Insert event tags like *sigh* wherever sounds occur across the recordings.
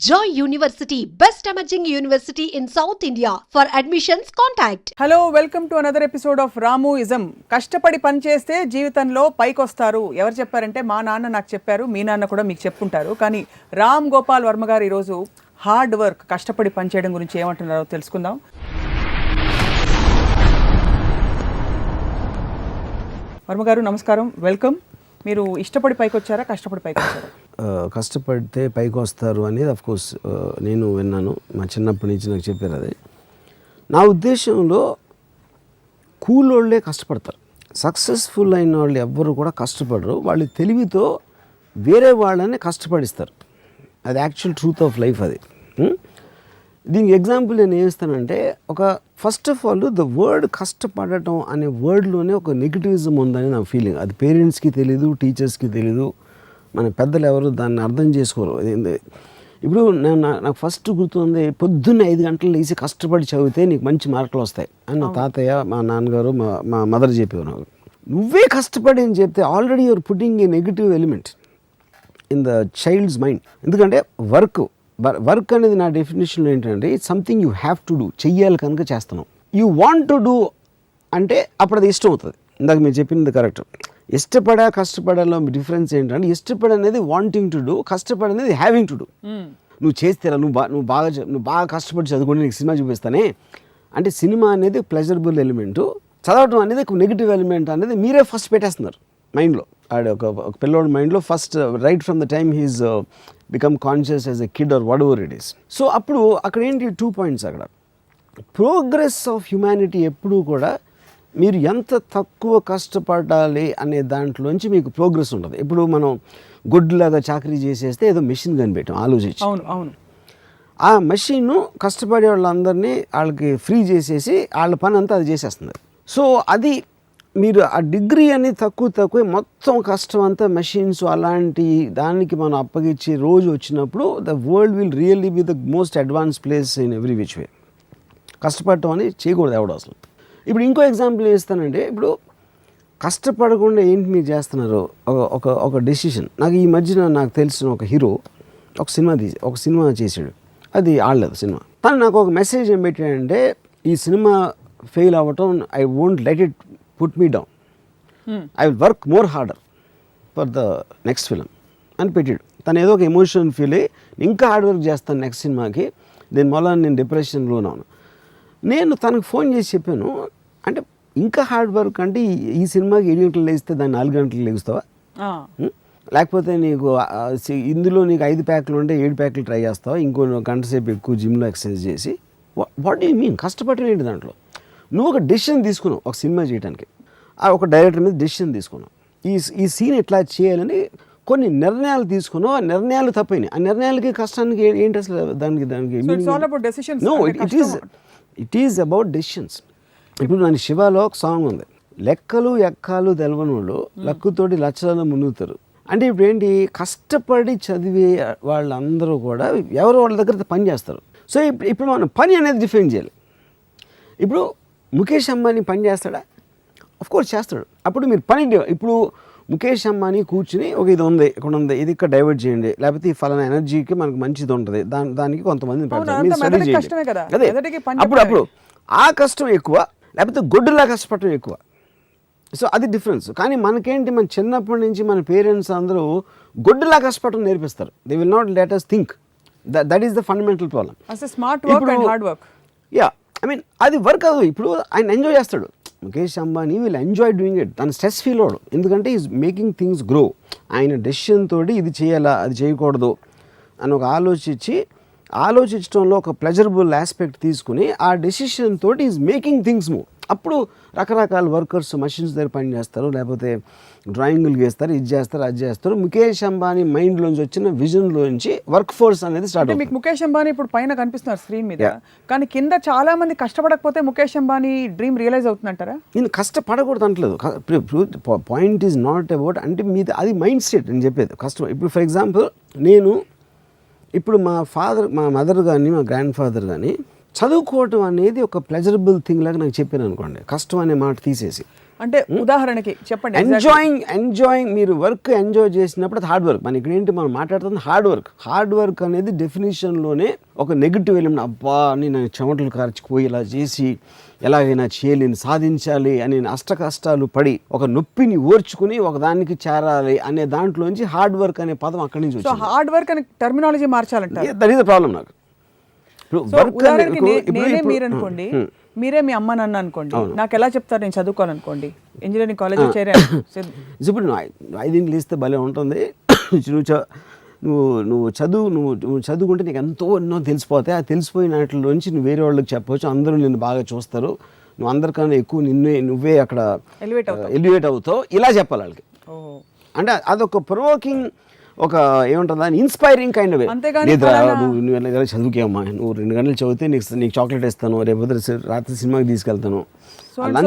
Joy university best emerging university in south India for admissions contact hello welcome to another episode of Ramu ism కష్టపడి పనిచేస్తే జీవితంలో పైకి వస్తారు ఎవరు చెప్పారంటే మా నాన్న నాకు చెప్పారు మీ నాన్న కూడా మీకు చెప్పుంటారు. కానీ రామ్ గోపాల్ వర్మ గారు ఈరోజు హార్డ్ వర్క్ కష్టపడి పనిచేయడం గురించి ఏమంటున్నారో తెలుసుకుందాం. వర్మ గారు నమస్కారం. వెల్కమ్ మీరు ఇష్టపడి పైకి వచ్చారా కష్టపడి పైకి వచ్చారా కష్టపడితే పైకి వస్తారు అనేది అఫ్ కోర్స్ నేను విన్నాను. మా చిన్నప్పటి నుంచి నాకు చెప్పారు అది. నా ఉద్దేశంలో కూలోళ్ళే కష్టపడతారు. సక్సెస్ఫుల్ అయిన వాళ్ళు ఎవ్వరు కూడా కష్టపడరు. వాళ్ళు తెలివితో వేరే వాళ్ళని కష్టపడిస్తారు. అది యాక్చువల్ ట్రూత్ ఆఫ్ లైఫ్ అది. దీనికి ఎగ్జాంపుల్ నేను ఏం ఇస్తానంటే ఒక first of all the word కష్టపడటం అనే వర్డ్లోనే ఒక నెగిటివిజం ఉందని నా ఫీలింగ్ అది పేరెంట్స్కి తెలీదు టీచర్స్కి తెలీదు. మన పెద్దలు ఎవరు దాన్ని అర్థం చేసుకోరు. ఇప్పుడు నేను నాకు ఫస్ట్ గుర్తుంది పొద్దున్నే ఐదు గంటలు లేచి కష్టపడి చదివితే నీకు మంచి మార్కులు వస్తాయి అని నా తాతయ్య మా నాన్నగారు మా మా మదర్ చెప్పేవారు. నాకు నువ్వే కష్టపడి అని చెప్తే already your putting a negative element in the child's mind ఎందుకంటే వర్క్ వర్క్ అనేది నా డెఫినేషన్ ఏంటంటే it's something you have to do చెయ్యాలి కనుక చేస్తున్నాం యూ వాంట్ టు డూ అంటే అప్పుడు అది ఇష్టం అవుతుంది ఇందాక మీరు చెప్పింది కరెక్ట్ ఇష్టపడా కష్టపడాలో డిఫరెన్స్ ఏంటంటే ఇష్టపడ అనేది వాంటింగ్ టు డూ కష్టపడ అనేది హ్యావింగ్ టు డూ నువ్వు చేస్తేరా నువ్వు బా నువ్వు బాగా నువ్వు బాగా కష్టపడి చదువుకొని నీకు సినిమా చూపిస్తానే. అంటే సినిమా అనేది ప్లెజరబుల్ ఎలిమెంటు చదవటం అనేది ఒక నెగిటివ్ ఎలిమెంట్ అనేది మీరే ఫస్ట్ పెట్టేస్తున్నారు. మైండ్లో. ఆడ ఒక పిల్లోడి మైండ్లో first right from the time he's become conscious as a kid or whatever it is so so అప్పుడు అక్కడ ఏంటి టూ పాయింట్స్ అక్కడ. ప్రోగ్రెస్ ఆఫ్ హ్యుమానిటీ ఎప్పుడూ కూడా మీరు ఎంత తక్కువ కష్టపడాలి అనే దాంట్లోంచి మీకు ప్రోగ్రెస్ ఉంటుంది ఇప్పుడు మనం గుడ్లాగా చాకరీ చేసేస్తే ఏదో మెషిన్ కనిపెట్టాం ఆలోచించి. అవును అవును. ఆ మెషిన్ కష్టపడే వాళ్ళందరినీ వాళ్ళకి ఫ్రీ చేసేసి వాళ్ళ పని అంతా అది చేసేస్తుంది. సో అది మీరు ఆ డిగ్రీ అనేది తక్కువ తక్కువ మొత్తం కష్టం అంతా మెషిన్స్ అలాంటి దానికి మనం అప్పగించి రోజు వచ్చినప్పుడు the world will really be the most advance place in every which way కష్టపడటం అని చేయకూడదు ఎవడు అసలు. ఇప్పుడు ఇంకో ఎగ్జాంపుల్ ఇస్తానంటే ఇప్పుడు కష్టపడకుండా ఏంటి మీరు చేస్తున్నారు? ఒక ఒక ఒక డెసిషన్ నాకు ఈ మధ్యన నాకు తెలిసిన ఒక హీరో ఒక సినిమా తీసి ఒక సినిమా చేసాడు అది ఆడలేదు సినిమా. తను నాకు ఒక మెసేజ్ ఏం పెట్టాడంటే ఈ సినిమా ఫెయిల్ అవ్వటం I won't let it put me down I will work more harder for the next film అని పెట్టాడు. తను ఏదో ఒక ఎమోషన్ ఫీల్ అయ్యి ఇంకా హార్డ్ వర్క్ చేస్తాను నెక్స్ట్ సినిమాకి దీని వల్ల నేను డిప్రెషన్లో ఉన్నాను. నేను తనకు ఫోన్ చేసి చెప్పాను అంటే ఇంకా హార్డ్ వర్క్ అంటే ఈ- సినిమాకి ఏడు గంటలు లేస్తే దాన్ని నాలుగు గంటలు లేస్తావా ఉం? లేకపోతే నీకు ఇందులో నీకు ఐదు ప్యాకులు ఉంటే ఏడు ప్యాకులు ట్రై చేస్తావా? ఇంకో గంట సేపు ఎక్కువ జిమ్లో ఎక్సర్సైజ్ చేసి. వాట్ యూ మీన్ కష్టపడటం ఏంటి దాంట్లో? నువ్వు ఒక డెసిషన్ తీసుకున్నావు ఒక సినిమా చేయడానికి ఆ ఒక డైరెక్టర్ మీద డెసిషన్ తీసుకున్నావు. ఈ ఈ సీన్ ఎట్లా చేయాలని కొన్ని నిర్ణయాలు తీసుకున్నావు ఆ నిర్ణయాలు తప్పైనాయి. ఆ నిర్ణయాలకి కష్టానికి ఏంటి అసలు దానికి దానికి. No it is it is about decisions ఇప్పుడు మన శివాలో ఒక సాంగ్ ఉంది. లెక్కలు ఎక్కాలు తెలవని వాళ్ళు లక్కుతోటి లక్షలను మునుగుతారు. అంటే ఇప్పుడు ఏంటి? కష్టపడి చదివే వాళ్ళందరూ కూడా ఎవరో వాళ్ళ దగ్గర పని చేస్తారు. సో ఇప్పుడు ఇప్పుడు మనం పని అనేది డిఫైన్ చేయాలి. ఇప్పుడు ముఖేష్ అంబానీ పని చేస్తాడా? అఫ్ కోర్స్ చేస్తాడు. అప్పుడు మీరు పని ఇప్పుడు ముఖేష్ అంబానీ కూర్చుని ఒక ఇది ఉంది ఇక్కడ ఉంది ఇది ఇక్కడ డైవర్ట్ చేయండి లేకపోతే ఈ ఫలానా ఎనర్జీకి మనకు మంచిది ఉంటుంది దాని దానికి కొంతమంది. అదే అప్పుడు. అప్పుడు ఆ కష్టం ఎక్కువ లేకపోతే గొడ్డులా కష్టపడటం ఎక్కువ. సో అది డిఫరెన్స్ కానీ మనకేంటి మన చిన్నప్పటి నుంచి మన పేరెంట్స్ అందరూ గొడ్డులా కష్టపడటం నేర్పిస్తారు. They will not let us think that is the fundamental problem smart work and hard work ya I mean అది వర్క్ అవ్వదు. ఇప్పుడు ఆయన ఎంజాయ్ చేస్తాడు. Mukesh Ambani will enjoy doing it తన స్ట్రెస్ ఫీల్ అవడు ఎందుకంటే ఈజ్ మేకింగ్ థింగ్స్ గ్రో ఆయన decision తోటి ఇది చేయాలా అది చేయకూడదు అని ఒక ఆలోచించి ఆలోచించడంలో ఒక ప్లెజరబుల్ ఆస్పెక్ట్ తీసుకుని ఆ డెసిషన్ తోటి ఈజ్ మేకింగ్ థింగ్స్ మూవ్ అప్పుడు రకరకాల వర్కర్స్ మషిన్స్ దగ్గర పని చేస్తారు లేకపోతే డ్రాయింగ్లు గీస్తారు ఇది చేస్తారు అది చేస్తారు. ముఖేష్ అంబానీ మైండ్లోంచి వచ్చిన విజన్లోంచి వర్క్ ఫోర్స్ అనేది స్టార్ట్ మీకు ముఖేష్ అంబానీ ఇప్పుడు పైన కనిపిస్తున్నారు స్క్రీన్ మీద. కానీ కింద చాలా మంది కష్టపడకపోతే ముఖేష్ అంబానీ డ్రీమ్ రియలైజ్ అవుతుందంటారా? నేను కష్టపడకూడదు అంటలేదు. పాయింట్ ఈజ్ నాట్ అబౌట్ అంటే మీది అది మైండ్ సెట్ నేను చెప్పేది. కష్టం. ఇప్పుడు ఫర్ ఎగ్జాంపుల్ నేను ఇప్పుడు మా ఫాదర్ మా మదర్ కానీ మా గ్రాండ్ ఫాదర్ కానీ చదువుకోవటం అనేది ఒక ప్లెజరబుల్ థింగ్ లాగా నాకు చెప్పాను అనుకోండి. కష్టం అనే మాట తీసేసి. అంటే ఉదాహరణకి చెప్పండి. ఎంజాయింగ్ ఎంజాయింగ్ మీరు వర్క్ ఎంజాయ్ చేసినప్పుడు అది హార్డ్ వర్క్ మన ఇక్కడ ఏంటి మనం మాట్లాడుతుంది హార్డ్ వర్క్ హార్డ్ వర్క్ అనేది డెఫినేషన్లోనే ఒక నెగిటివ్ ఎలిమెంట్ అబ్బా నేను చెమటలు కార్చిపోయి ఇలా చేసి ఎలాగైనా చేయలేని సాధించాలి అని అష్ట కష్టాలు పడి ఒక నొప్పిని ఓర్చుకుని ఒక దానికి చేరాలి అనే దాంట్లోంచి హార్డ్ వర్క్ అనే పదం అక్కడి నుంచి హార్డ్ వర్క్ అని టర్మినాలజీ మార్చాలంటారు. దట్ ఈస్ ద ప్రాబ్లం నాకు ఇప్పుడు సో వర్క్ ఉదాహరణకి నే- ఇప్పుడు- నేనే మీరు అనుకోండి మీరే మీ అమ్మ నాన్న అనుకోండి నాకు ఎలా చెప్తారు నేను చదువుకోవాలనుకోండి? ఇంజనీరింగ్ కాలేజ్ చేరాను. *coughs* ఇప్పుడు నువ్వు ఐ- ఐదింటికి లేస్తే భలే ఉంటుంది. *coughs* నువ్వు నువ్వు నువ్వు చదువు నువ్వు నువ్వు చదువుకుంటే నీకు ఎంతో ఎన్నో తెలిసిపోతాయి. ఆ తెలిసిపోయిన వాటిలోంచి నువ్వు వేరే వాళ్ళకి చెప్పవచ్చు అందరూ నిన్ను బాగా చూస్తారు. నువ్వు అందరికన్నా ఎక్కువ నిన్నే నువ్వే అక్కడ Elevate ఎలివేట్ అవుతావు. ఇలా చెప్పాలి వాళ్ళకి. అంటే అదొక ప్రొవోకింగ్ ఒక ఏముంటుంది? దాని ఇన్స్పైరింగ్ కైండ్ వే ఫలానా- నువ్వు ఇలా చదువుకేమ్మా నువ్వు రెండు గంటలు చదివితే నీకు నీకు చాక్లెట్ ఇస్తాను రేపు రాత్రి సినిమాకి తీసుకెళ్తాను.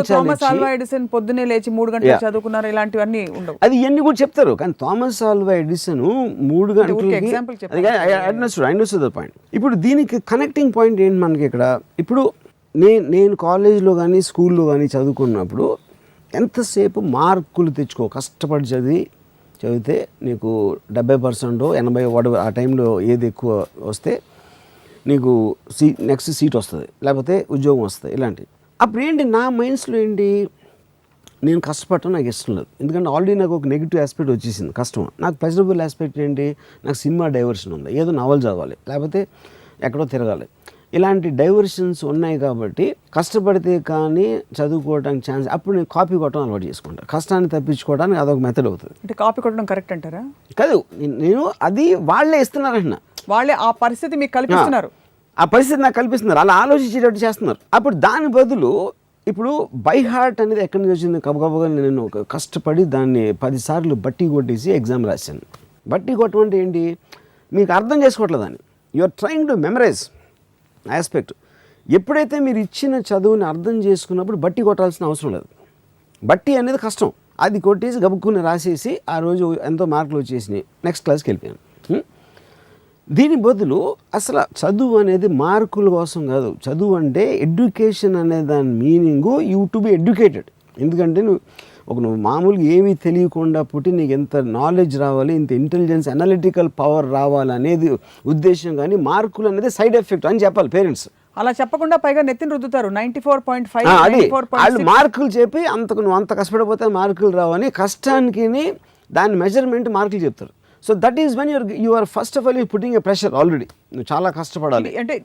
థామస్ ఆల్వా ఎడిసన్ పొద్దునే లేచి మూడు గంటలు. చదువుకున్నారు ఇలాంటివన్నీ ఉండవు. అది ఇవన్నీ కూడా చెప్తారు కానీ థామస్ ఆల్వా ఎడిసన్ మూడు ద పాయింట్ ఇప్పుడు దీనికి కనెక్టింగ్ పాయింట్ ఏంటి మనకి ఇక్కడ? ఇప్పుడు నేను నేను కాలేజ్లో కానీ స్కూల్లో కానీ చదువుకున్నప్పుడు ఎంతసేపు మార్కులు తెచ్చుకో కష్టపడి చదివి చదివితే నీకు డెబ్బై పర్సెంట్ ఎనభై వాడు ఆ టైంలో ఏది ఎక్కువ వస్తే నీకు సీ నెక్స్ట్ సీట్ వస్తుంది. లేకపోతే ఉద్యోగం వస్తుంది. ఇలాంటివి. అప్పుడు ఏంటి నా మైండ్స్లో ఏంటి నేను కష్టపడటం నాకు ఇష్టం లేదు. ఎందుకంటే ఆల్రెడీ నాకు ఒక నెగిటివ్ ఆస్పెక్ట్ వచ్చేసింది కష్టం. నాకు ప్లెజరబుల్ ఆస్పెక్ట్ ఏంటి నాకు సినిమా డైవర్షన్ ఉంది. ఏదో నవల్ చదవాలి. లేకపోతే ఎక్కడో తిరగాలి. ఇలాంటి డైవర్షన్స్ ఉన్నాయి కాబట్టి కష్టపడితే కానీ చదువుకోవడానికి ఛాన్స్ అప్పుడు నేను కాపీ కొట్టడం అలవాటు చేసుకుంటాను కష్టాన్ని తప్పించుకోవడానికి అదొక మెథడ్ అవుతుంది. అంటే కాపీ కొట్టడం కరెక్ట్ అంటారా? కాదు నేను- అది వాళ్ళే ఇస్తున్నారంటున్నా వాళ్ళే ఆ పరిస్థితి మీకు కల్పిస్తున్నారు. ఆ పరిస్థితి నాకు కల్పిస్తున్నారు. అలా ఆలోచించేటట్టు చేస్తున్నారు. అప్పుడు దాని బదులు ఇప్పుడు బై హార్ట్ అనేది ఎక్కడి నుంచి వచ్చింది? గబగబగా నేను కష్టపడి దాన్ని పదిసార్లు బట్టి కొట్టేసి ఎగ్జామ్ రాశాను. బట్టి కొట్టడం అంటే ఏంటి? మీకు అర్థం చేసుకోవట్లేదు దాన్ని? You are trying to memorize aspect ఎప్పుడైతే మీరు ఇచ్చిన చదువుని అర్థం చేసుకున్నప్పుడు బట్టి కొట్టాల్సిన అవసరం లేదు. బట్టి అనేది కష్టం. అది కొట్టేసి గబుక్కుని రాసేసి ఆ రోజు ఎంతో మార్కులు వచ్చేసినాయి. నెక్స్ట్ క్లాస్కి వెళ్ళిపోయాను. Hmm? దీని బదులు అసలు చదువు అనేది మార్కుల కోసం కాదు. చదువు అంటే ఎడ్యుకేషన్ అనే దాని meaning you to be educated. ఎందుకంటే నువ్వు ఒక నువ్వు మామూలుగా ఏమీ తెలియకుండా పుట్టి నీకు ఎంత నాలెడ్జ్ రావాలి ఇంత ఇంటెలిజెన్స్ అనలిటికల్ పవర్ రావాలి అనేది ఉద్దేశం కానీ మార్కులు అనేది సైడ్ ఎఫెక్ట్ అని చెప్పాలి పేరెంట్స్ అలా చెప్పకుండా పైగా నెత్తిని రుద్దుతారు. నైన్టీ ఫోర్ పాయింట్ ఫైవ్ వాళ్ళు మార్కులు చెప్పి అంతకు నువ్వు అంత కష్టపడిపోతే మార్కులు రావని కష్టానికి దాని మెజర్మెంట్ మార్కులు చెప్తారు. So that is when your you are first of all you putting a pressure already నువ్వు చాలా కష్టపడాలి. అంటే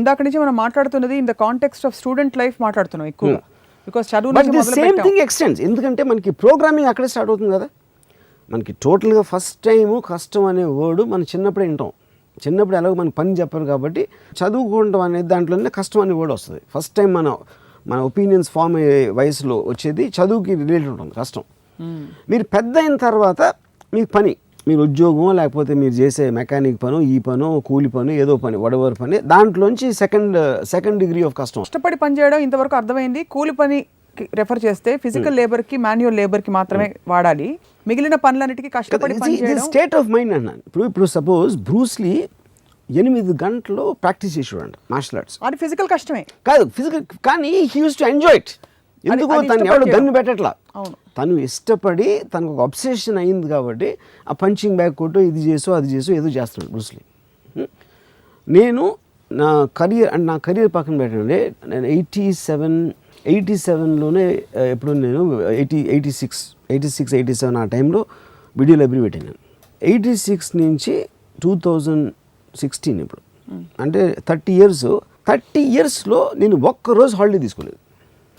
ఇందాక నుంచి మనం మాట్లాడుతున్నది in the context of student life మాట్లాడుతున్నాం ఎక్కువగా. బికాస్ చదువు but the same. Thing extends ఎందుకంటే మనకి ప్రోగ్రామింగ్ అక్కడే స్టార్ట్ అవుతుంది కదా? మనకి టోటల్గా ఫస్ట్ టైము కష్టం అనే వర్డ్ మనం చిన్నప్పుడే వింటాం. చిన్నప్పుడు ఎలాగో మనకి పని చెప్పరు కాబట్టి చదువుకోవడం అనేది దాంట్లోనే కష్టం అనే వర్డ్ వస్తుంది. ఫస్ట్ టైం మన మన ఒపీనియన్స్ ఫామ్ అయ్యే వయసులో వచ్చేది చదువుకి రిలేటెడ్ ఉంటుంది కష్టం. మీరు పెద్ద అయిన తర్వాత మీ పని మీరు ఉద్యోగం లేకపోతే మీరు చేసే మెకానిక్ పను ఈ పను కూలి పను ఏదో పని వడవర్ పని దాంట్లోంచి సెకండ్ సెకండ్ డిగ్రీ ఆఫ్ కష్టం కష్టపడి పని చేయడం ఇంతవరకు అర్థమైంది. కూలి పని రెఫర్ చేస్తే ఫిజికల్ లేబర్కి మాన్యువల్ లేబర్కి మాత్రమే వాడాలి. మిగిలిన పనులన్నిటికీ కష్టపడి స్టేట్ ఆఫ్ మైండ్ అన్నాను. ఇప్పుడు ఇప్పుడు సపోజ్ బ్రూస్లీ ఎనిమిది గంటలు ప్రాక్టీస్ చేసి చూడండి మార్షల్ ఆర్ట్స్ అది ఫిజికల్ కష్టమే. కాదు ఫిజికల్ కానీ he used to enjoy it ఎందుకు తను చేయడం. గన్ను పెట్టట్లా. అవును. తను ఇష్టపడి తనకు ఒక అబ్సెషన్ అయింది కాబట్టి ఆ పంచింగ్ బ్యాగ్ కొట్టు ఇది చేసు అది చేసు ఏదో చేస్తున్నాడు బ్రూస్లీ నేను నా కెరియర్ అంటే నా కెరియర్ పక్కన పెట్టండి. నేను ఎయిటీ సెవెన్ ఎయిటీ సెవెన్లోనే ఎప్పుడు నేను eighty eighty six eighty six eighty seven ఆ టైంలో వీడియో లైబ్రరీ పెట్టాను ఎయిటీ సిక్స్ నుంచి టూ థౌజండ్ సిక్స్టీన్ ఇప్పుడు. అంటే థర్టీ ఇయర్స్ థర్టీ ఇయర్స్లో నేను ఒక్కరోజు హాలిడే తీసుకోలేదు.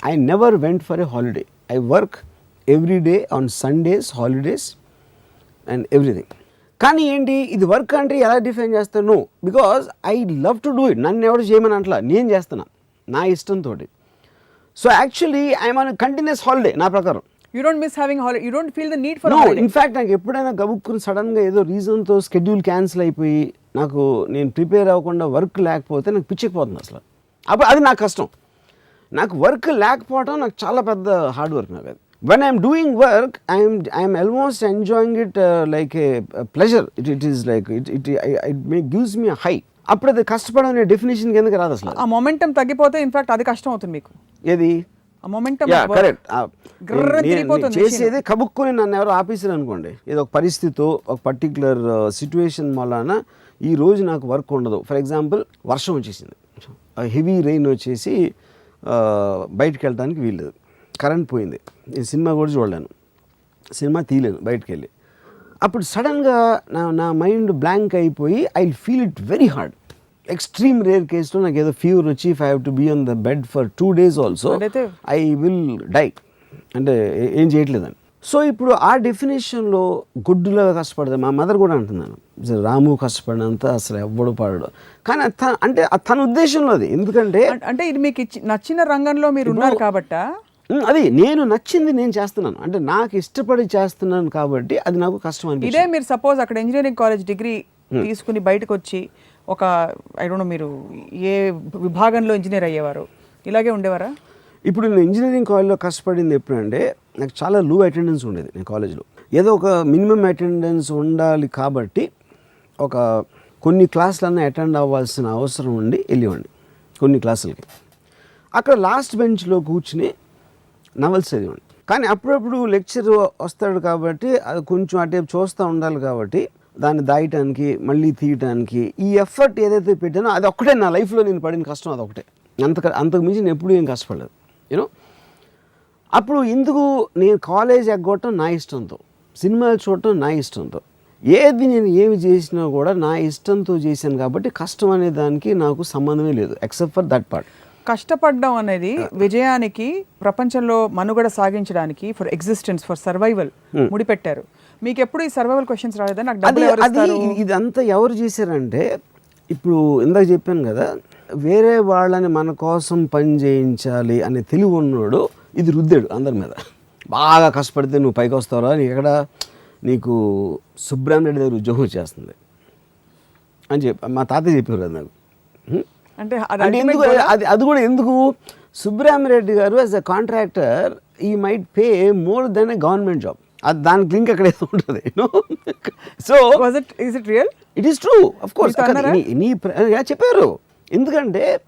I never went for a holiday I work every day on Sundays holidays and everything కానీ ఏంటి? ఇది వర్క్ అంటే ఎలా డిఫైన్ చేస్తాను because I love to do it నన్ను ఎవరు చేయమని అంటలా. నేను చేస్తున్నా. నా ఇష్టంతో so actually I'm on continuous holiday నా ప్రకారం. You don't miss having holiday you don't feel the need for no in fact నాకు ఎప్పుడైనా గబుక్కుని సడన్గా ఏదో రీజన్తో స్కెడ్యూల్ క్యాన్సిల్ అయిపోయి నాకు నేను ప్రిపేర్ అవ్వకుండా వర్క్ లేకపోతే నాకు పిచ్చకపోతుంది అసలు. అప్పుడు అది నాకు కష్టం. నాకు వర్క్ లేకపోవడం నాకు చాలా పెద్ద హార్డ్ వర్క్ నాకు అది. When I'm doing work I'm I'm almost enjoying it like a pleasure it it is like it it it may gives me high అప్పుడు అది కష్టపడడం అనే డెఫినేషన్ కిందకి రాదు అసలు ఆ మొమెంటం తగ్గిపోతే ఇన్ఫాక్ట్ అది కష్టం అవుతుంది మీకు. ఏది? ఆ మొమెంటం కరెక్ట్ చేసేది కబుక్కుని నన్ను ఎవరు ఆపేసారు అనుకోండి. ఏదో ఒక పరిస్థితి ఒక పర్టికులర్ సిచ్యువేషన్ వలన ఈ రోజు నాకు వర్క్ ఉండదు. ఫర్ ఎగ్జాంపుల్ వర్షం వచ్చేసింది. హెవీ రెయిన్ వచ్చేసి ఆ, బయటికి వెళ్ళడానికి వీల్లేదు. కరెంట్ పోయింది. నేను సినిమా కూడా చూడలేను. సినిమా తీయలేను బయటికి వెళ్ళి అప్పుడు సడన్గా నా నా మైండ్ బ్లాంక్ అయిపోయి I feel it very hard. Extreme rare కేసులో నాకు ఏదో ఫీవర్ వచ్చి if I have to be on the bed for two days also I will die అంటే ఏ- చేయట్లేదని. సో ఇప్పుడు ఆ డెఫినేషన్లో గుడ్డులాగా కష్టపడదు మా మదర్ కూడా అంటున్నాను. "అసలు రాము కష్టపడినంత అసలు ఎవ్వడు పడడు. కానీ అంటే తన ఉద్దేశంలో అది. ఎందుకంటే అంటే ఇది మీకు ఇచ్చి- నచ్చిన రంగంలో మీరు ఉన్నారు కాబట్ట? అది నేను నచ్చింది నేను చేస్తున్నాను. అంటే నాకు ఇష్టపడి చేస్తున్నాను కాబట్టి అది నాకు కష్టం అనిపిస్తుంది ఇదే మీరు సపోజ్ అక్కడ ఇంజనీరింగ్ కాలేజ్ డిగ్రీ తీసుకుని బయటకు వచ్చి ఒక ఐ డోంట్ మీరు ఏ విభాగంలో ఇంజనీర్ అయ్యేవారు? ఇలాగే ఉండేవారా? ఇప్పుడు నేను ఇంజనీరింగ్ కాలేజ్లో కష్టపడింది ఎప్పుడంటే నాకు చాలా లో అటెండెన్స్ ఉండేది నేను కాలేజ్లో ఏదో ఒక మినిమం అటెండెన్స్ ఉండాలి కాబట్టి ఒక కొన్ని క్లాసులన్నా అటెండ్ అవ్వాల్సిన అవసరం ఉండి వెళ్ళేవాడిని కొన్ని క్లాసులకి. అక్కడ లాస్ట్ బెంచ్లో కూర్చుని నవల్స్ చదివాను. కానీ అప్పుడప్పుడు లెక్చర్ వస్తాడు కాబట్టి అది కొంచెం అటే చూస్తూ ఉండాలి కాబట్టి దాన్ని దాయటానికి మళ్ళీ తీయటానికి ఈ ఎఫర్ట్ ఏదైతే పెట్టానో అది ఒక్కటే నా లైఫ్లో నేను పడిన కష్టం అది ఒకటే అంత అంతకు మించి నేను ఎప్పుడూ ఏం కష్టపడలేదు. యూనో అప్పుడు ఎందుకు నేను కాలేజ్ ఎగ్గొట్టడం నా ఇష్టంతో సినిమాలు చూడటం నా ఇష్టంతో ఏది నేను ఏమి చేసినా కూడా నా ఇష్టంతో చేశాను కాబట్టి కష్టం అనే దానికి నాకు సంబంధమే లేదు ఎక్సెప్ట్ ఫర్ దట్ పార్ట్. కష్టపడడం అనేది విజయానికి ప్రపంచంలో మనుగడ సాగించడానికి ఫర్ ఎగ్జిస్టెన్స్ ఫర్ సర్వైవల్ ముడిపెట్టారు. మీకు ఎప్పుడు ఈ సర్వైవల్ క్వశ్చన్స్ రాలేదా నాకు అది? ఇదంతా ఎవరు చేశారంటే ఇప్పుడు ఇందాక చెప్పాను కదా వేరే వాళ్ళని మన కోసం పని చేయించాలి అనే తెలివి ఉన్నోడు ఇది రుద్దాడు అందరి మీద. బాగా కష్టపడితే నువ్వు పైకి వస్తావురా నీకు ఎక్కడ నీకు సుబ్రహ్మణ్యుడి దగ్గర ఉద్యోగం వచ్చేస్తుంది. అని చెప్పి మా తాతయ్య చెప్పారు కదా నాకు? అంటే ఎందుకు? అది అది కూడా ఎందుకు? సుబ్రహ్మరెడ్డి గారు as a contractor he might pay more than a government job అది దానికి లింక్ అక్కడ ఏదో ఉంటుంది సో it is it real? It is true of course? నీ చెప్పారు. ఎందుకంటే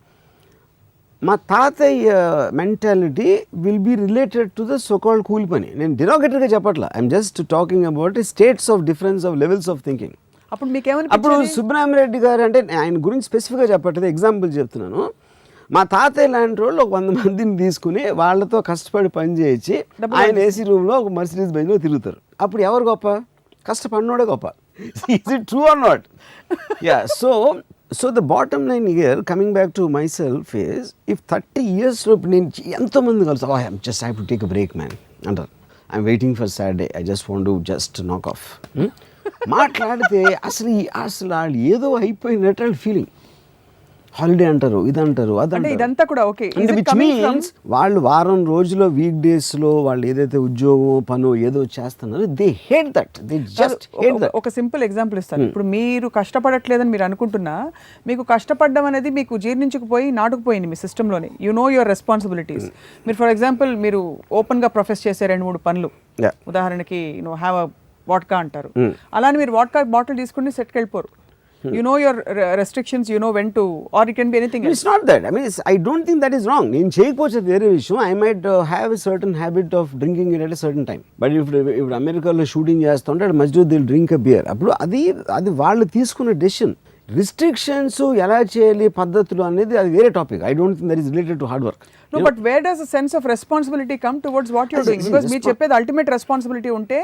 మా తాతయ్య mentality will be related to the so called కూలి పని. నేను డిరోగేటర్గా చెప్పట్లా. I'm just talking about states of difference of levels of thinking అప్పుడు మీకేమని అప్పుడు సుబ్రహ్మరెడ్డి గారు అంటే ఆయన గురించి స్పెసిఫిక్గా చెప్పట్లేదు ఎగ్జాంపుల్ చెప్తున్నాను. మా తాతయ్య లాంటి వాళ్ళు ఒక వంద మందిని తీసుకుని వాళ్ళతో కష్టపడి పని చేయించి ఆయన ఏసీ రూమ్లో ఒక మర్సిడీస్ బైక్లో తిరుగుతారు. అప్పుడు ఎవరు గొప్ప? కష్టపడినోడే గొప్ప. Is it true or not ya so so the bottom line here coming back to myself is if thirty ఇయర్స్లో ఇప్పుడు నేను ఎంతోమంది కలుసు I just have to take a break man అంటారు. I'm waiting for Saturday I just want to just knock off మాట్లాడితే అసలు ఈ- అసలు వాళ్ళు ఏదో అయిపోయినట్టు ఫీలింగ్ హాలిడే అంటారు ఇది అంటారు అది అంటే అంటారు. ఇదంతా కూడా coming from- means వాళ్ళు వారం రోజుల్లో వీక్ డేస్లో వాళ్ళు ఏదైతే ఉద్యోగం పనో ఏదో చేస్తున్నారో they hate that they just hate that ఒక సింపుల్ ఎగ్జాంపుల్ ఇస్తాను. ఇప్పుడు మీరు కష్టపడట్లేదని మీరు అనుకుంటున్నా మీకు కష్టపడడం అనేది మీకు జీర్ణించుకుపోయి నాటుకుపోయింది మీ సిస్టంలోనే యు నో యువర్ రెస్పాన్సిబిలిటీస్ మీరు ఫర్ ఎగ్జాంపుల్ మీరు ఓపెన్గా ప్రొఫెస్ చేసే రెండు మూడు పనులు. ఉదాహరణకి నో హ్యావ్ అ వాట్కా అంటారు. అలానే మీరు వాట్కా బాటిల్ తీసుకుని సెట్కి వెళ్ళిపోరు you know your restrictions you know when to or it can be anything it's not that I mean I don't think that is wrong నేను చేయకపోతే వేరే విషయం. I might have a certain habit of drinking at a certain time but ఇప్పుడు ఇప్పుడు అమెరికాలో shooting చేస్తుంటే మధ్యలో Dil drink అ beer అప్పుడు అది అది వాళ్ళు తీసుకున్న డెసిషన్ రిస్ట్రిక్షన్స్ ఎలా చేయాలి పద్ధతులు అనేది అది వేరే topic. I don't think that is related to hard work no but where does a sense of responsibility come towards what your doing because మీరు చెప్పేది అల్టిమేట్ రెస్పాన్సిబిలిటీ ఉంటే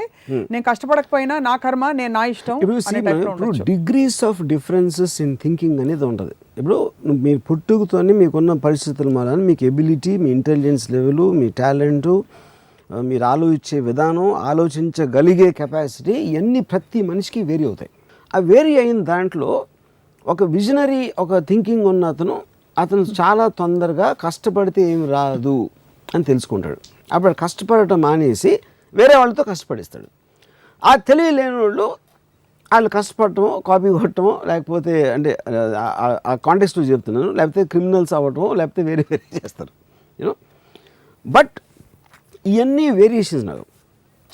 నేను కష్టపడకపోయినా నా కర్మ నేను నా ఇష్టం ఇప్పుడు. Degrees of differences in thinking అనేది ఉంటుంది. ఇప్పుడు మీరు పుట్టుకతోనే మీకున్న పరిస్థితుల వలన మీకు ఎబిలిటీ మీ ఇంటెలిజెన్స్ లెవెల్ మీ టాలెంటు మీరు ఆలోచించే విధానం ఆలోచించగలిగే కెపాసిటీ ఇవన్నీ ప్రతి మనిషికి వేరీ అవుతాయి. ఆ వేరీ అయిన దాంట్లో ఒక విజనరీ ఒక థింకింగ్ ఉన్న అతను అతను చాలా తొందరగా కష్టపడితే ఏమి రాదు అని తెలుసుకుంటాడు. అప్పుడు కష్టపడటం మానేసి వేరే వాళ్ళతో కష్టపడిస్తాడు. ఆ తెలివి లేని వాళ్ళు వాళ్ళు కష్టపడటం కాపీ కొట్టడం లేకపోతే అంటే ఆ- కాంటెక్స్ట్లో చెప్తున్నాను లేకపోతే క్రిమినల్స్ అవ్వటం లేకపోతే వేరే వేరే చేస్తారు. యూనో బట్ ఇవన్నీ వేరియేషన్స్ నాకు.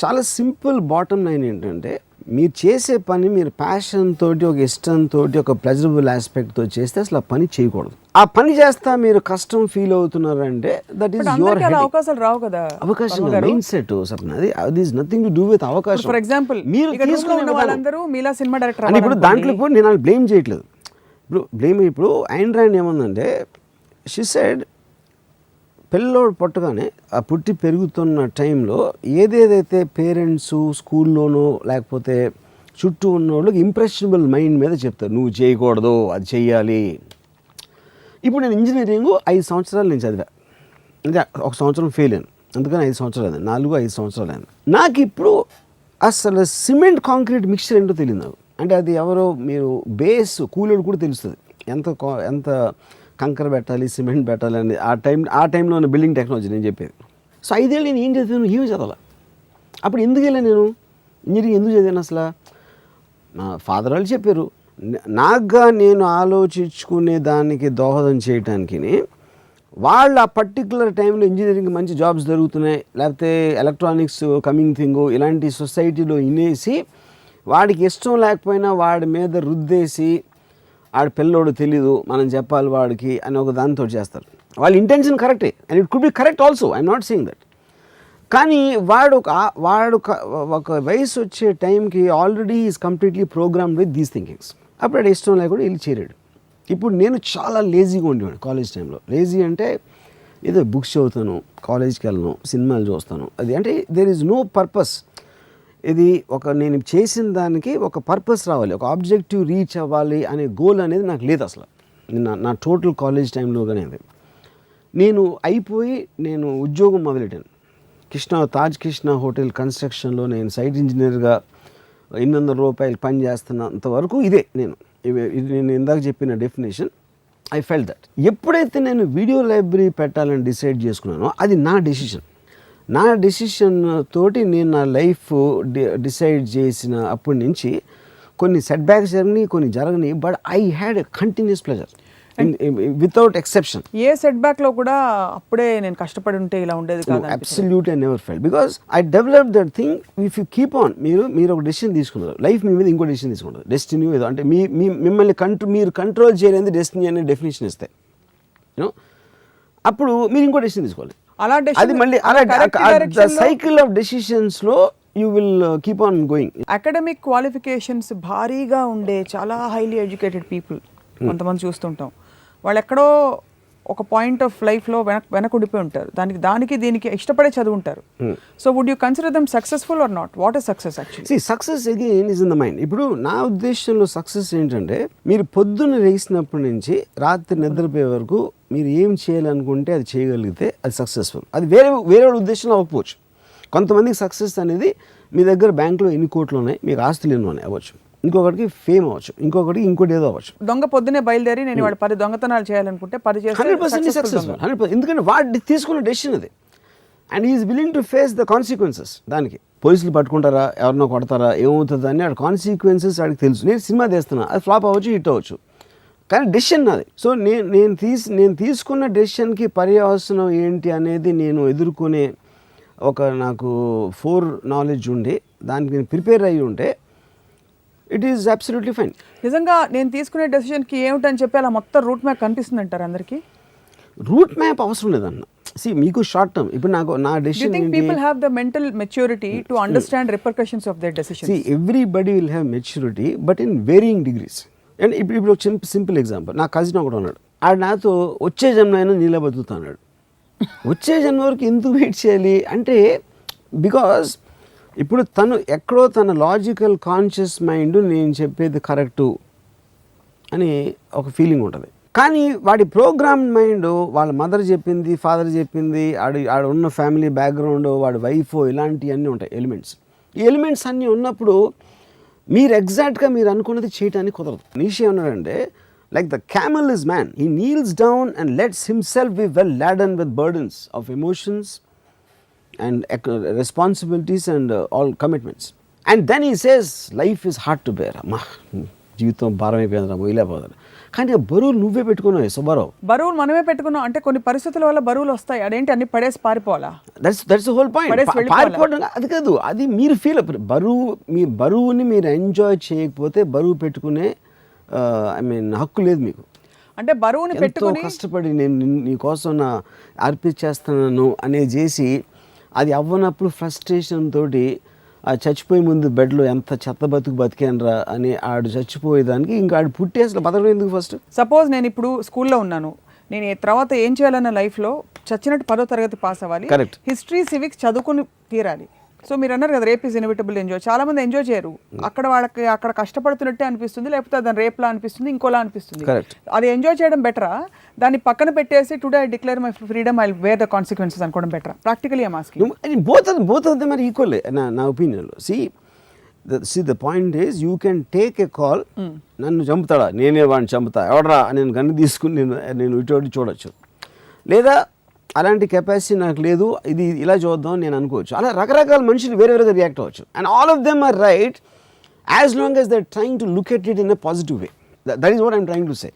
చాలా సింపుల్ బాటమ్ లైన్ ఏంటంటే మీరు చేసే పని మీరు ప్యాషన్ తోటి ఒక ఇష్టంతో ఒక ప్లెజరబుల్ ఆస్పెక్ట్తో చేస్తే అసలు ఆ పని చేయకూడదు. ఆ పని చేస్తా మీరు కష్టం ఫీల్ అవుతున్నారంటే దట్ ఈస్ యువర్ అవకాశాలు రావు కదా అవకాశం మైండ్ సెట్ అది అది is nothing to do with అవకాశం. ఫర్ ఎగ్జాంపుల్ మీరు ఇక్కడ room లో తీసుకునే ఉన్న విధానం. వాళ్ళందరూ మీలా సినిమా డైరెక్టర్ అని ఇప్పుడు దాంట్లో ఇప్పుడు నేను బ్లేమ్ చేయట్లేదు. ఇప్పుడు బ్లేమ్ ఇప్పుడు ఐన్ ర్యాండ్ ఏముందంటే షీ సైడ్ పిల్లోడు పుట్టగానే ఆ పుట్టి పెరుగుతున్న టైంలో ఏదేదైతే పేరెంట్స్ స్కూల్లోనో లేకపోతే చుట్టూ ఉన్న వాళ్ళకి ఇంప్రెషనబుల్ మైండ్ మీద చెప్తారు. నువ్వు చేయకూడదు అది చేయాలి ఇప్పుడు నేను ఇంజనీరింగ్ ఐదు సంవత్సరాలు నేను చదివా. అంటే ఒక సంవత్సరం ఫెయిల్ అయ్యాను. అందుకని ఐదు సంవత్సరాలు అయింది. నాలుగు ఐదు సంవత్సరాలు అయింది. నాకు ఇప్పుడు అసలు సిమెంట్ కాంక్రీట్ మిక్చర్ ఏంటో తెలియదు నాకు. అంటే అది ఎవరో మీరు బేస్ కూలర్ కూడా తెలుస్తుంది. ఎంత కా- ఎంత కంకర పెట్టాలి సిమెంట్ పెట్టాలి అని ఆ టైం ఆ టైంలో ఉన్న బిల్డింగ్ టెక్నాలజీ నేను చెప్పేది. సో ఐదేళ్ళు నేను ఏం చదివాను ఏమి చదవాలి? అప్పుడు ఎందుకు వెళ్ళాను నేను? ఇంజనీరింగ్ ఎందుకు చదివాను అసలు? మా ఫాదర్ వాళ్ళు చెప్పారు నాగా నేను ఆలోచించుకునే దానికి దోహదం చేయటానికి వాళ్ళు ఆ పర్టికులర్ టైంలో ఇంజనీరింగ్ మంచి జాబ్స్ దొరుకుతున్నాయి లేకపోతే ఎలక్ట్రానిక్స్ కమింగ్ థింగ్ ఇలాంటి సొసైటీలో ఇనేసి వాడికి ఇష్టం లేకపోయినా వాడి మీద రుద్దేసి ఆడి పిల్లోడు తెలీదు మనం చెప్పాలి వాడికి అని ఒక దాంతో చేస్తారు. వాళ్ళ ఇంటెన్షన్ కరెక్టే and it could be correct also I'm not seeing that కానీ వాడు ఒక వాడు ఒక- ఒక వయసు వచ్చే టైంకి already is completely program with these thinkings అప్పుడు ఆడు ఇష్టం లేకుండా వెళ్ళి చేరాడు. ఇప్పుడు నేను చాలా లేజీగా ఉండేవాడు కాలేజ్ టైంలో లేజీ అంటే ఏదో బుక్స్ చదువుతాను కాలేజ్కి వెళ్ళను సినిమాలు చూస్తాను. అది అంటే దేర్ ఈజ్ నో పర్పస్ ఇది ఒక నేను చేసిన దానికి ఒక పర్పస్ రావాలి ఒక ఆబ్జెక్టివ్ రీచ్ అవ్వాలి అనే గోల్ అనేది నాకు లేదు అసలు. నా నా టోటల్ కాలేజ్ టైంలో కానీ అది నేను అయిపోయి నేను ఉద్యోగం మొదలెట్టాను. కృష్ణ తాజ్ కృష్ణ హోటల్ కన్స్ట్రక్షన్లో నేను సైట్ ఇంజనీర్గా ఎనిమిది వందల రూపాయలు పని చేస్తున్నంత వరకు ఇదే నేను. ఇవి- ఇది నేను ఇందాక చెప్పిన డెఫినేషన్ ఐ ఫెల్ దట్ ఎప్పుడైతే నేను వీడియో లైబ్రరీ పెట్టాలని డిసైడ్ చేసుకున్నానో అది నా డెసిషన్ నా డెసిషన్ తోటి నేను నా లైఫ్ డిసైడ్ చేసిన అప్పటి నుంచి కొన్ని సెట్ బ్యాక్స్ జరిగినాయి కొన్ని జరగని but I had a continuous pleasure without exception a set బ్యాక్లో కూడా అప్పుడే నేను కష్టపడి ఉంటే ఇలా ఉండేది కాదు. Absolute I never fell because I develop that thing if you keep on మీరు మీరు ఒక డెసిషన్ తీసుకున్నారు లైఫ్ మీ మీద ఇంకో డెసిషన్ తీసుకుంటారు. డెస్టినీ ఏదో అంటే మీ మీ మిమ్మల్ని కంట్రో మీరు కంట్రోల్ చేయలేని డెస్టినీ అనే డెఫినేషన్ ఇస్తాయి యూనో అప్పుడు మీరు ఇంకో డెసిషన్ తీసుకోవాలి. అలా decision- అది మళ్ళీ లో- cycle of డెసిషన్స్లో you will keep on going academic qualifications భారీగా ఉండే చాలా హైలీ ఎడ్యుకేటెడ్ పీపుల్. కొంతమంది చూస్తుంటాం వాళ్ళు ఎక్కడో ఒక పాయింట్ ఆఫ్ లైఫ్లో వెనక వెనకుండిపోయి ఉంటారు. దానికి దానికి దీనికి ఇష్టపడే చదువుంటారు. So would you consider them successful or not what is success actually success again is in the mind ఇప్పుడు నా ఉద్దేశంలో సక్సెస్ ఏంటంటే మీరు పొద్దున్న లేచినప్పటి నుంచి రాత్రి నిద్రపోయే వరకు మీరు ఏం చేయాలనుకుంటే అది చేయగలిగితే అది సక్సెస్ఫుల్ అది వేరే వేరే ఉద్దేశంలో అవ్వకపోవచ్చు. కొంతమందికి సక్సెస్ అనేది మీ దగ్గర బ్యాంకులో ఎన్ని కోట్లు ఉన్నాయి మీకు ఆస్తులు ఎన్ని ఉన్నాయి అవ్వచ్చు. ఇంకొకటికి ఫేమ్ అవ్వచ్చు ఇంకొకటికి ఇంకోటి ఏదో అవ్వచ్చు. దొంగ పొద్దునే బయలుదేరి నేను వాడు పది దొంగతనాలు చేయాలనుకుంటే పది హండ్రెడ్ పర్సెంట్ సక్సెస్ఫుల్ హండ్రెడ్ ఎందుకంటే వాడు తీసుకున్న డెసిషన్ అది. And is willing to face the consequences దానికి. పోలీసులు పట్టుకుంటారా ఎవరినో కొడతారా ఏమవుతుంది అని వాడి కాన్సిక్వెన్సెస్ వాడికి తెలుసు. నేను సినిమా తీస్తున్నా అది ఫ్లాప్ అవ్వచ్చు హిట్ అవ్వచ్చు. కానీ డెసిషన్ నాది. సో నేను నేను తీసి నేను తీసుకున్న డెసిషన్కి పర్యవసనం ఏంటి అనేది నేను ఎదుర్కొనే ఒక నాకు ఫోర్ నాలెడ్జ్ ఉండి దానికి నేను ప్రిపేర్ అయ్యి ఉంటే ఇట్ ఈజ్ అబ్సల్యూట్లీ ఫైన్ నిజంగా నేను తీసుకునే డెసిషన్కి ఏమిటని చెప్పి అలా మొత్తం రూట్ మ్యాప్ కనిపిస్తుంది అంటారు అందరికి? రూట్ మ్యాప్ అవసరం లేదన్న. సి మీకు షార్ట్ టర్మ్ ఇప్పుడు నాకు నా decision think people have the mental maturity to understand repercussions of their decision see everybody will have maturity but in varying degrees and ఇప్పుడు ఇప్పుడు ఒక సింపుల్ ఎగ్జాంపుల్ నా కజిన్ ఒకడు ఉన్నాడు. ఆడు నాతో వచ్చే జన్మ అయినా నీళ్ళ బతుకుతా అన్నాడు *laughs* వచ్చే జన్మ వరకు ఎందుకు వెయిట్ చేయాలి? అంటే బికాస్ ఇప్పుడు తను ఎక్కడో తన లాజికల్ కాన్షియస్ మైండ్ నేను చెప్పేది కరెక్టు అని ఒక ఫీలింగ్ ఉంటుంది. కానీ వాడి ప్రోగ్రామ్ మైండ్ వాళ్ళ మదర్ చెప్పింది ఫాదర్ చెప్పింది ఆడు ఆడు ఉన్న ఫ్యామిలీ బ్యాక్గ్రౌండ్ వాడి వైఫ్ ఇలాంటివన్నీ ఉంటాయి ఎలిమెంట్స్ ఈ ఎలిమెంట్స్ అన్నీ ఉన్నప్పుడు మీరు ఎగ్జాక్ట్గా మీరు అనుకున్నది చేయటానికి కుదరదు. నీషి ఏమన్నాడంటే like the camel is man he kneels down and lets himself be well laden with burdens of emotions and responsibilities and uh, all commitments. And then he says, life is hard to bear. అమ్మా జీవితం భారం అయిపోయింది రా మొయ్యలేకపోతాను కానీ ఆ బరువు నువ్వే పెట్టుకున్నావు సుబ్బారావు బరువులు మనమే పెట్టుకున్నాం. అంటే కొన్ని పరిస్థితుల వల్ల బరువులు వస్తాయి. అదేంటి? అన్ని పడేసి పారిపోవాలా? That's that's whole point? పారిపోవడం అది కాదు. అది మీరు ఫీల్ బరువు మీ బరువుని మీరు ఎంజాయ్ చేయకపోతే బరువు పెట్టుకునే ఐ మీన్ హక్కు లేదు మీకు. అంటే బరువుని పెట్టుకుని కష్టపడి నేను నిన్- నీ కోసం నా అర్పించేస్తున్నాను అనేది చేసి అది అవ్వనప్పుడు ఫ్రస్ట్రేషన్ తోటి ఆ చచ్చిపోయే ముందు బెడ్లో ఎంత చెత్త బతుకు బతికానరా అని ఆడు చచ్చిపోయేదానికి ఇంకా ఆడు పుట్టి అసలు బతకడం ఎందుకు ఫస్ట్ సపోజ్ నేను ఇప్పుడు స్కూల్లో ఉన్నాను. నేను తర్వాత ఏం చేయాలన్న లైఫ్లో చచ్చినట్టు పదో తరగతి పాస్ అవ్వాలి. హిస్టరీ సివిక్స్ చదువుకుని తీరాలి. సో మీరు అన్నారు కదా రేప్ ఇస్ ఇన్విటబుల్ ఎంజాయ్ చాలా మంది ఎంజాయ్ చేయరు. అక్కడ వాళ్ళకి అక్కడ కష్టపడుతున్నట్టే అనిపిస్తుంది లేకపోతే దాని రేప్లా అనిపిస్తుంది ఇంకోలా అనిపిస్తుంది. అది ఎంజాయ్ చేయడం బెటరా దాన్ని పక్కన పెట్టేసి today I declare my freedom I wear the consequences అనుకోవడం బెటరా practically I'm asking both both of them are equal నా నా ఒపీనియన్లో see see the point is you can take a call నన్ను చంపుతాడా? నేనే వాడిని చంపుతా? ఎవడరా? నేను గన్ను తీసుకుని నేను నేను ఇటు అటు చూడొచ్చు. లేదా అలాంటి కెపాసిటీ నాకు లేదు. ఇది ఇలా చూద్దాం అని నేను అనుకోవచ్చు. అలా రకరకాల మనుషులు వేరే వేరేగా రియాక్ట్ అవ్వచ్చు. And all of them are right as long as they're trying to look at it in a positive way that is what I'm trying to say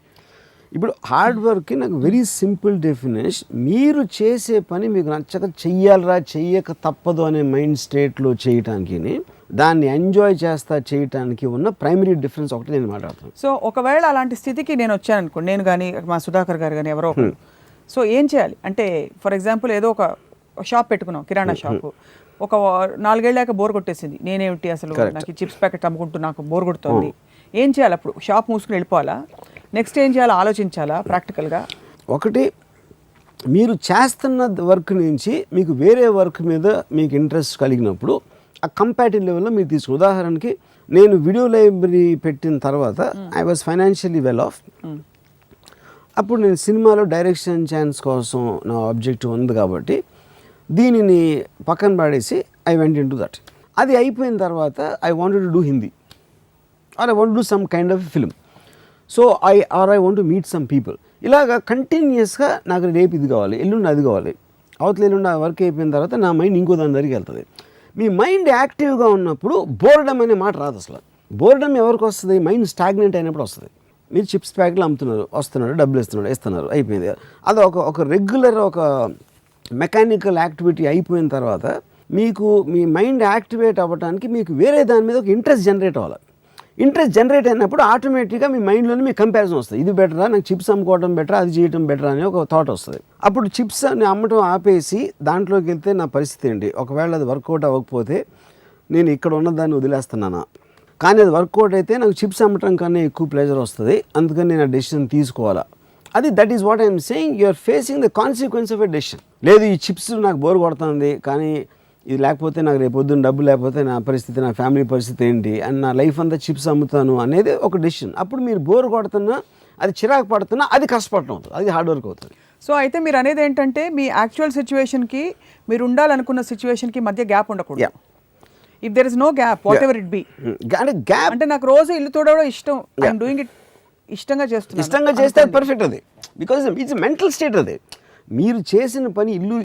ఇప్పుడు హార్డ్ వర్క్కి నాకు వెరీ సింపుల్ డెఫినేషన్ మీరు చేసే పని మీకు నచ్చక చెయ్యాలరా చెయ్యక తప్పదు అనే మైండ్ స్టేట్లో చేయటానికి దాన్ని ఎంజాయ్ చేస్తా చేయటానికి ఉన్న ప్రైమరీ డిఫరెన్స్ ఒకటి నేను మాట్లాడుతాను. సో ఒకవేళ అలాంటి స్థితికి నేను వచ్చాను అనుకోండి నేను కానీ మా సుధాకర్ గారు కానీ ఎవరో సో ఏం చేయాలి? అంటే ఫర్ ఎగ్జాంపుల్ ఏదో ఒక షాప్ పెట్టుకున్నాం కిరాణా షాప్. ఒక నాలుగేళ్ళాక బోర్ కొట్టేసింది. నేనేమిటి అసలు? నాకు చిప్స్ ప్యాకెట్ అమ్ముకుంటూ నాకు బోర్ కొడుతోంది. ఏం చేయాలి అప్పుడు? షాప్ మూసుకుని వెళ్ళిపోవాలా? నెక్స్ట్ ఏం చేయాలో? ఆలోచించాలా? ప్రాక్టికల్గా? ఒకటి మీరు చేస్తున్న వర్క్ నుంచి మీకు వేరే వర్క్ మీద మీకు ఇంట్రెస్ట్ కలిగినప్పుడు ఆ కంపాటివ్ లెవెల్లో మీరు తీసుకుని ఉదాహరణకి నేను వీడియో లైబ్రరీ పెట్టిన తర్వాత I was financially well off అప్పుడు నేను సినిమాలో డైరెక్షన్ ఛాన్స్ కోసం నా ఆబ్జెక్టివ్ ఉంది కాబట్టి దీనిని పక్కన పడేసి I went in to that అది అయిపోయిన తర్వాత I wanted to do Hindi or I want do some kind of film so I or I want to meet some people ఇలాగ కంటిన్యూస్గా నాకు రేపు ఇది కావాలి ఎల్లుండి అది కావాలి. అవతల ఎల్లుండి ఆ వర్క్ అయిపోయిన తర్వాత నా మైండ్ ఇంకో దాని దగ్గరికి వెళ్తుంది. మీ మైండ్ యాక్టివ్గా ఉన్నప్పుడు బోర్డమ్ అనే మాట రాదు అసలు. బోర్డమ్ ఎవరికి వస్తుంది? మైండ్ స్టాగ్నెంట్ అయినప్పుడు వస్తుంది. మీరు చిప్స్ ప్యాకెట్లు అమ్ముతున్నారు వస్తున్నారు డబ్బులు ఇస్తున్నారు ఇస్తున్నారు అయిపోయింది. అది ఒక ఒక రెగ్యులర్ ఒక మెకానికల్ యాక్టివిటీ అయిపోయిన తర్వాత మీకు మీ మైండ్ యాక్టివేట్ అవ్వడానికి మీకు వేరే దాని మీద ఒక ఇంట్రెస్ట్ జనరేట్ అవ్వాలి. ఇంట్రెస్ట్ జనరేట్ అయినప్పుడు ఆటోమేటిక్గా మీ మైండ్లోనే మీకు కంపారిజన్ వస్తుంది. ఇది బెటరా నాకు చిప్స్ అమ్ముకోవడం బెటరా అది చేయడం బెటరా అని ఒక థాట్ వస్తుంది. అప్పుడు చిప్స్ అని అమ్మటం ఆపేసి దాంట్లోకి వెళ్తే నా పరిస్థితి ఏంటి? ఒకవేళ అది వర్కౌట్ అవ్వకపోతే నేను ఇక్కడ ఉన్నదాన్ని వదిలేస్తున్నానా? కానీ అది వర్కౌట్ అయితే నాకు చిప్స్ అమ్మటం కన్నా ఎక్కువ ప్లెజర్ వస్తుంది. అందుకని నేను ఆ డెసిషన్ తీసుకోవాలా. అది that is what I'm saying you're facing the consequence of a decision లేదు ఈ చిప్స్ నాకు బోర్ కొడుతుంది కానీ ఇది లేకపోతే నాకు రేపు పొద్దున్న డబ్బు లేకపోతే నా పరిస్థితి నా ఫ్యామిలీ పరిస్థితి ఏంటి? అండ్ నా లైఫ్ అంతా చిప్స్ అమ్ముతాను అనేది ఒక డెసిషన్ అప్పుడు మీరు బోర్ కొడుతున్నా అది చిరాకు పడుతున్నా అది కష్టపడటం అవుతుంది. అది హార్డ్ వర్క్ అవుతుంది. సో అయితే మీరు అనేది ఏంటంటే మీ యాక్చువల్ సిచ్యువేషన్కి మీరు ఉండాలనుకున్న సిచ్యువేషన్కి మధ్య గ్యాప్ ఉండకూడదు. If there is no gap whatever it be అంటే గ్యాప్ అంటే నాకు రోజు ఇల్లు తోడవడం ఇష్టం. ఐఎమ్ డూయింగ్ ఇట్ ఇష్టంగా చేస్తున్నాను. ఇష్టంగా చేస్తే పర్ఫెక్ట్ అది. బికాజ్ ఇట్స్ మెంటల్ స్టేట్ అది. మీరు చేసిన పని ఇల్లు